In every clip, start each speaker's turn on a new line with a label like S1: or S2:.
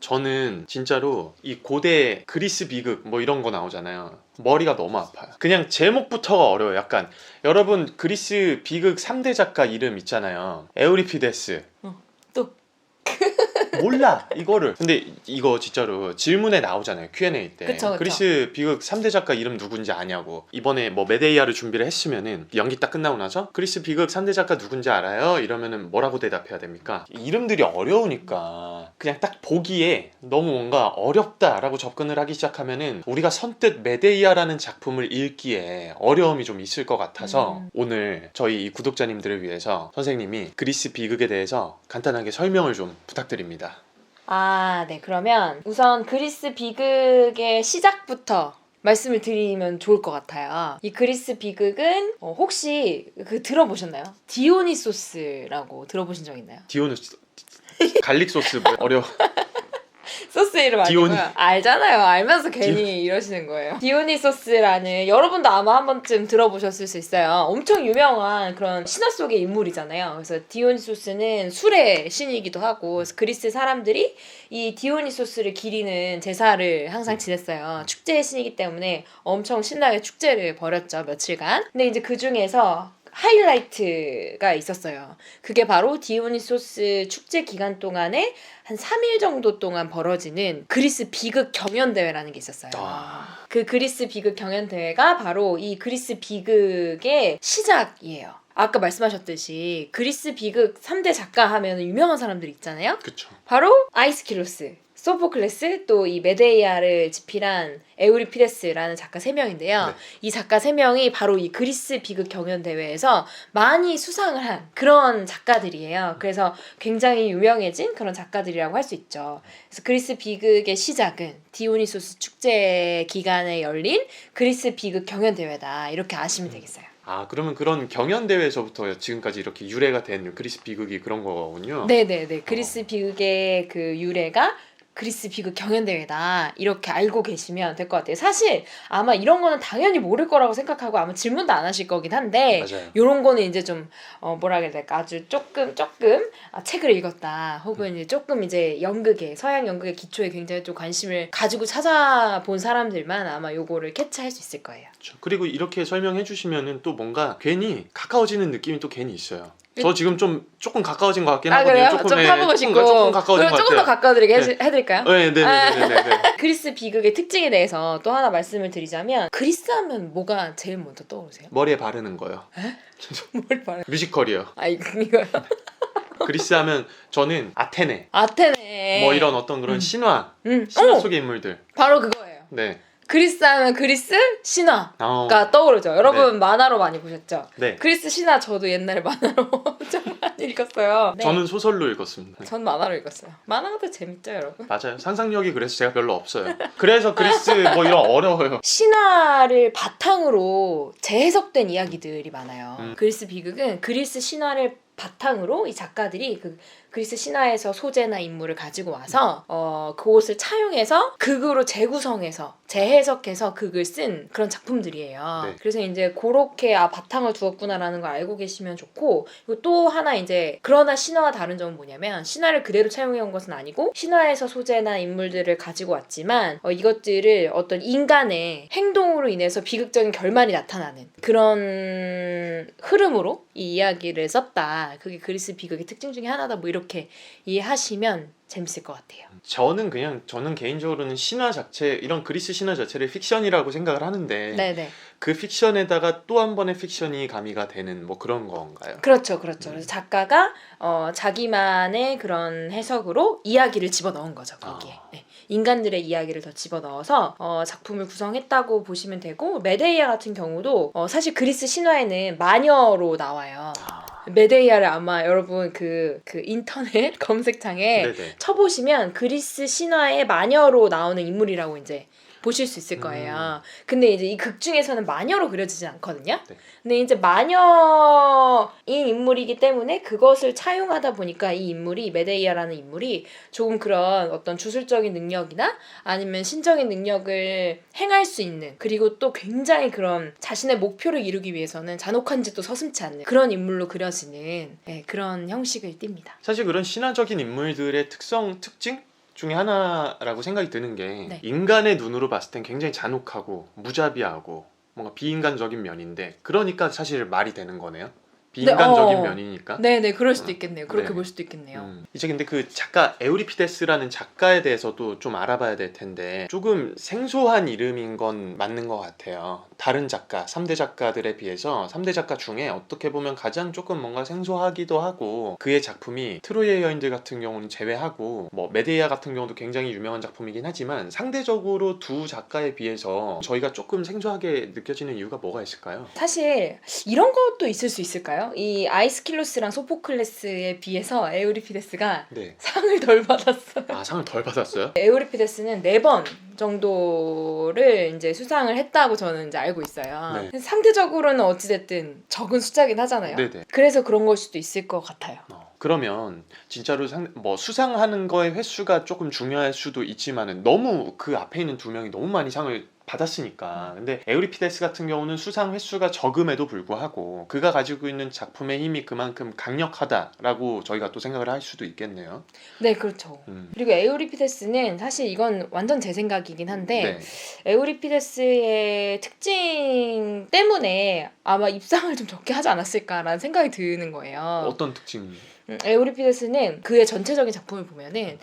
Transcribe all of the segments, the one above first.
S1: 저는 진짜로 이 고대 그리스 비극 뭐 이런 거 나오잖아요. 머리가 너무 아파요. 그냥 제목부터가 어려워요. 약간 여러분 그리스 비극 3대 작가 이름 있잖아요. 에우리피데스.
S2: 또.
S1: 몰라 이거를. 근데 이거 진짜로 질문에 나오잖아요. Q&A 때.
S2: 그쵸, 그쵸.
S1: 그리스 비극 3대 작가 이름 누군지 아냐고. 이번에 뭐 메데이아를 준비를 했으면은 연기 딱 끝나고 나서 그리스 비극 3대 작가 누군지 알아요? 이러면은 뭐라고 대답해야 됩니까? 이름들이 어려우니까 그냥 딱 보기에 너무 뭔가 어렵다라고 접근을 하기 시작하면은 우리가 선뜻 메데이아라는 작품을 읽기에 어려움이 좀 있을 것 같아서
S2: 음.
S1: 오늘 저희 이 구독자님들을 위해서 선생님이 그리스 비극에 대해서 간단하게 설명을 좀 부탁드립니다.
S2: 아, 네. 그러면 우선 그리스 비극의 시작부터 말씀을 드리면 좋을 것 같아요. 이 그리스 비극은 어, 혹시 그 들어보셨나요? 디오니소스라고 들어보신 적 있나요?
S1: 디오누스 갈릭 소스 뭐 어려워.
S2: 소스 이름
S1: 디오니-
S2: 아니고요. 알잖아요. 알면서 괜히 이러시는 거예요. 디오니 소스라는 여러분도 아마 한 번쯤 들어보셨을 수 있어요. 엄청 유명한 그런 신화 속의 인물이잖아요. 그래서 디오니 소스는 술의 신이기도 하고 그래서 그리스 사람들이 이 디오니 소스를 기리는 제사를 항상 지냈어요. 축제의 신이기 때문에 엄청 신나게 축제를 벌였죠. 며칠간. 근데 이제 그 중에서 하이라이트가 있었어요. 그게 바로 디오니소스 축제 기간 동안에 한 3일 정도 동안 벌어지는 그리스 비극 경연 대회라는 게 있었어요.
S1: 아.
S2: 그 그리스 비극 경연 대회가 바로 이 그리스 비극의 시작이에요. 아까 말씀하셨듯이 그리스 비극 3대 작가 하면 유명한 사람들 있잖아요.
S1: 그쵸.
S2: 바로 아이스키로스, 소포클레스, 또 이 메데이아를 집필한 에우리피데스라는 작가 세 명인데요.
S1: 네.
S2: 이 작가 세 명이 바로 이 그리스 비극 경연 대회에서 많이 수상을 한 그런 작가들이에요. 그래서 굉장히 유명해진 그런 작가들이라고 할 수 있죠. 그래서 그리스 비극의 시작은 디오니소스 축제 기간에 열린 그리스 비극 경연 대회다. 이렇게 아시면 되겠어요.
S1: 아 그러면 그런 경연 대회에서부터 지금까지 이렇게 유래가 된 그리스 비극이 그런 거군요.
S2: 네네네. 그리스 비극의 그 유래가 그리스 비극 경연대회다. 이렇게 알고 계시면 될 것 같아요. 사실 아마 이런 거는 당연히 모를 거라고 생각하고 아마 질문도 안 하실 거긴 한데
S1: 맞아요.
S2: 요런 거는 이제 좀 어, 뭐라 그래야 될까 아주 조금 조금 아, 책을 읽었다 혹은 이제 조금 이제 연극에 서양 연극의 기초에 굉장히 좀 관심을 가지고 찾아본 사람들만 아마 요거를 캐치할 수 있을 거예요.
S1: 그렇죠. 그리고 이렇게 설명해 주시면은 또 뭔가 괜히 가까워지는 느낌이 또 괜히 있어요. 저 지금 좀 조금 가까워진 것 같긴
S2: 아
S1: 하거든요.
S2: 그래요?
S1: 조금,
S2: 좀
S1: 네, 조금,
S2: 싶고
S1: 조금 가까워진
S2: 그럼
S1: 것
S2: 조금 더
S1: 같아요.
S2: 가까워드리게
S1: 네.
S2: 해, 해드릴까요?
S1: 네, 네, 네, 네, 네, 네.
S2: 그리스 비극의 특징에 대해서 또 하나 말씀을 드리자면 그리스 하면 뭐가 제일 먼저 떠오르세요?
S1: 머리에 바르는 거요.
S2: 뭘 말해?
S1: 뮤지컬이요.
S2: 아 이거- 이거요?
S1: 그리스 하면 저는 아테네
S2: 아테네.
S1: 뭐 이런 어떤 그런
S2: 음.
S1: 신화,
S2: 음.
S1: 신화
S2: 어,
S1: 속의 인물들.
S2: 바로 그거예요.
S1: 네.
S2: 그리스 하면 그리스 신화가
S1: 어,
S2: 떠오르죠. 여러분 만화로 많이 보셨죠?
S1: 네.
S2: 그리스 신화 저도 옛날에 만화로 엄청 많이 읽었어요. 네.
S1: 저는 소설로 읽었습니다.
S2: 전 만화로 읽었어요. 만화가 더 재밌죠, 여러분?
S1: 맞아요. 상상력이 그래서 제가 별로 없어요. 그래서 그리스 뭐 이런 어려워요.
S2: 신화를 바탕으로 재해석된 이야기들이 많아요.
S1: 음.
S2: 그리스 비극은 그리스 신화를 바탕으로 이 작가들이 그 그리스 신화에서 소재나 인물을 가지고 와서 어 그것을 차용해서 극으로 재구성해서 재해석해서 극을 쓴 그런 작품들이에요.
S1: 네.
S2: 그래서 이제 그렇게 아 바탕을 두었구나라는 걸 알고 계시면 좋고 그리고 또 하나 이제 그러나 신화와 다른 점은 뭐냐면 신화를 그대로 차용해 온 것은 아니고 신화에서 소재나 인물들을 가지고 왔지만 어, 이것들을 어떤 인간의 행동으로 인해서 비극적인 결말이 나타나는 그런 흐름으로 이 이야기를 썼다. 그게 그리스 비극의 특징 중에 하나다. 뭐 이렇게 이해하시면 재밌을 것 같아요.
S1: 저는 그냥 저는 개인적으로는 신화 자체 이런 그리스 신화 자체를 픽션이라고 생각을 하는데
S2: 네네.
S1: 그 픽션에다가 또 한 번의 픽션이 가미가 되는 뭐 그런 건가요?
S2: 그렇죠, 그렇죠. 그래서 작가가 어, 자기만의 그런 해석으로 이야기를 집어 넣은 거죠 거기에.
S1: 아.
S2: 네. 인간들의 이야기를 더 집어 넣어서 어, 작품을 구성했다고 보시면 되고 메데이아 같은 경우도 어, 사실 그리스 신화에는 마녀로 나와요.
S1: 아,
S2: 메데이아를 아마 여러분 그, 그 인터넷 검색창에
S1: 네네.
S2: 쳐보시면 그리스 신화의 마녀로 나오는 인물이라고 이제 보실 수 있을 거예요. 근데 이제 이 극 중에서는 마녀로 그려지지 않거든요.
S1: 네.
S2: 근데 이제 마녀인 인물이기 때문에 그것을 차용하다 보니까 이 인물이 메데이아라는 인물이 조금 그런 어떤 주술적인 능력이나 아니면 신적인 능력을 행할 수 있는 그리고 또 굉장히 그런 자신의 목표를 이루기 위해서는 잔혹한 짓도 서슴지 않는 그런 인물로 그려지는 네, 그런 형식을 띱니다.
S1: 사실 그런 신화적인 인물들의 특성 특징 중에 하나라고 생각이 드는 게
S2: 네.
S1: 인간의 눈으로 봤을 땐 굉장히 잔혹하고 무자비하고 뭔가 비인간적인 면인데 그러니까 사실 말이 되는 거네요. 비인간적인
S2: 어.
S1: 면이니까.
S2: 네 네 그럴 수도 있겠네요. 그렇게
S1: 네.
S2: 볼 수도 있겠네요.
S1: 음. 이제 근데 그 작가 에우리피데스라는 작가에 대해서도 좀 알아봐야 될 텐데 조금 생소한 이름인 건 맞는 것 같아요. 다른 작가, 3대 작가들에 비해서 3대 작가 중에 어떻게 보면 가장 조금 뭔가 생소하기도 하고 그의 작품이 트로이의 여인들 같은 경우는 제외하고 뭐 메데이아 같은 경우도 굉장히 유명한 작품이긴 하지만 상대적으로 두 작가에 비해서 저희가 조금 생소하게 느껴지는 이유가 뭐가 있을까요?
S2: 사실 이런 것도 있을 수 있을까요? 이 아이스킬로스랑 소포클레스에 비해서 에우리피데스가
S1: 네.
S2: 상을 덜 받았어요.
S1: 아 상을 덜 받았어요?
S2: 에우리피데스는 네 번 정도를 이제 수상을 했다고 저는 이제 알고 있어요.
S1: 네.
S2: 상대적으로는 어찌됐든 적은 숫자긴 하잖아요.
S1: 네네.
S2: 그래서 그런 걸 수도 있을 것 같아요.
S1: 어, 그러면 진짜로 상, 뭐 수상하는 거의 횟수가 조금 중요할 수도 있지만은 너무 그 앞에 있는 두 명이 너무 많이 상을 받았으니까. 근데 에우리피데스 같은 경우는 수상 횟수가 적음에도 불구하고 그가 가지고 있는 작품의 힘이 그만큼 강력하다라고 저희가 또 생각을 할 수도 있겠네요.
S2: 네, 그렇죠.
S1: 음.
S2: 그리고 에우리피데스는 사실 이건 완전 제 생각이긴 한데
S1: 네.
S2: 에우리피데스의 특징 때문에 아마 입상을 좀 적게 하지 않았을까라는 생각이 드는 거예요.
S1: 어떤 특징이?
S2: 음, 에우리피데스는 그의 전체적인 작품을 보면은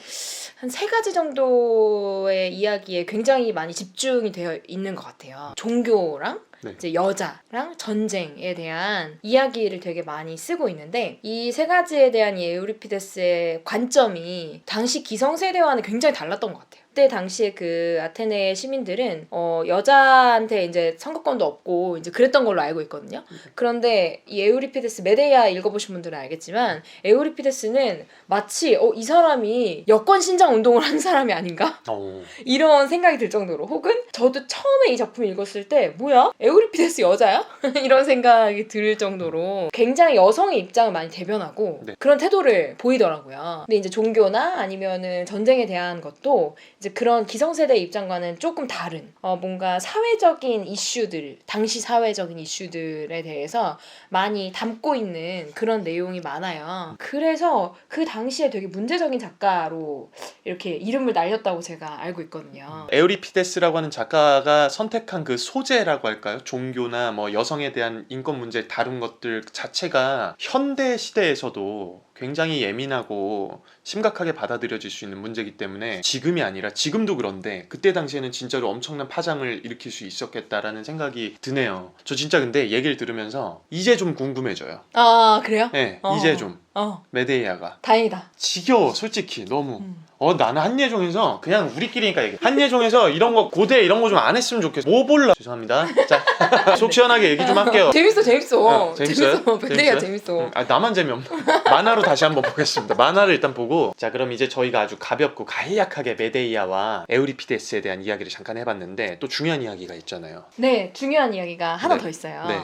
S2: 한 세 가지 정도의 이야기에 굉장히 많이 집중이 되어 있는 것 같아요. 종교랑
S1: 네.
S2: 이제 여자랑 전쟁에 대한 이야기를 되게 많이 쓰고 있는데 이 세 가지에 대한 이 에우리피데스의 관점이 당시 기성세대와는 굉장히 달랐던 것 같아요. 그때 당시에 그 아테네 시민들은 어, 여자한테 이제 선거권도 없고 이제 그랬던 걸로 알고 있거든요. 그런데 이 에우리피데스 메데이아 읽어보신 분들은 알겠지만 에우리피데스는 마치 어, 이 사람이 여권 신장 운동을 한 사람이 아닌가
S1: 어,
S2: 이런 생각이 들 정도로 혹은 저도 처음에 이 작품 읽었을 때 뭐야 에우리피데스 여자야 이런 생각이 들 정도로 굉장히 여성의 입장을 많이 대변하고
S1: 네.
S2: 그런 태도를 보이더라고요. 근데 이제 종교나 아니면은 전쟁에 대한 것도 이제 그런 기성세대 입장과는 조금 다른 어, 뭔가 사회적인 이슈들 당시 사회적인 이슈들에 대해서 많이 담고 있는 그런 내용이 많아요. 그래서 그 당시에 되게 문제적인 작가로 이렇게 이름을 날렸다고 제가 알고 있거든요.
S1: 에우리피데스라고 하는 작가가 선택한 그 소재라고 할까요? 종교나 뭐 여성에 대한 인권 문제 다룬 것들 자체가 현대 시대에서도 굉장히 예민하고 심각하게 받아들여질 수 있는 문제이기 때문에 지금이 아니라 지금도 그런데 그때 당시에는 진짜로 엄청난 파장을 일으킬 수 있었겠다라는 생각이 드네요. 저 진짜 근데 얘기를 들으면서 이제 좀 궁금해져요.
S2: 아 그래요?
S1: 네,
S2: 어.
S1: 이제 좀
S2: 어
S1: 메데이아가
S2: 다행이다.
S1: 지겨워 솔직히 너무
S2: 음.
S1: 어 나는 한예종에서 그냥 우리끼리니까 얘기 한예종에서 이런 거 고대 이런 거 좀 안 했으면 좋겠어 뭐 볼라 죄송합니다 자 속 시원하게 얘기 좀 할게요
S2: 재밌어 재밌어.
S1: 어, 재밌어요?
S2: 재밌어.
S1: 재밌어요?
S2: 재밌어.
S1: 음, 아 나만 재미없나 만화로 다시 한번 보겠습니다 만화를 일단 보고 자 그럼 이제 저희가 아주 가볍고 간략하게 메데이아와 에우리피데스에 대한 이야기를 잠깐 해봤는데 또 중요한 이야기가 있잖아요
S2: 네 중요한 이야기가 하나
S1: 네.
S2: 더 있어요.
S1: 네.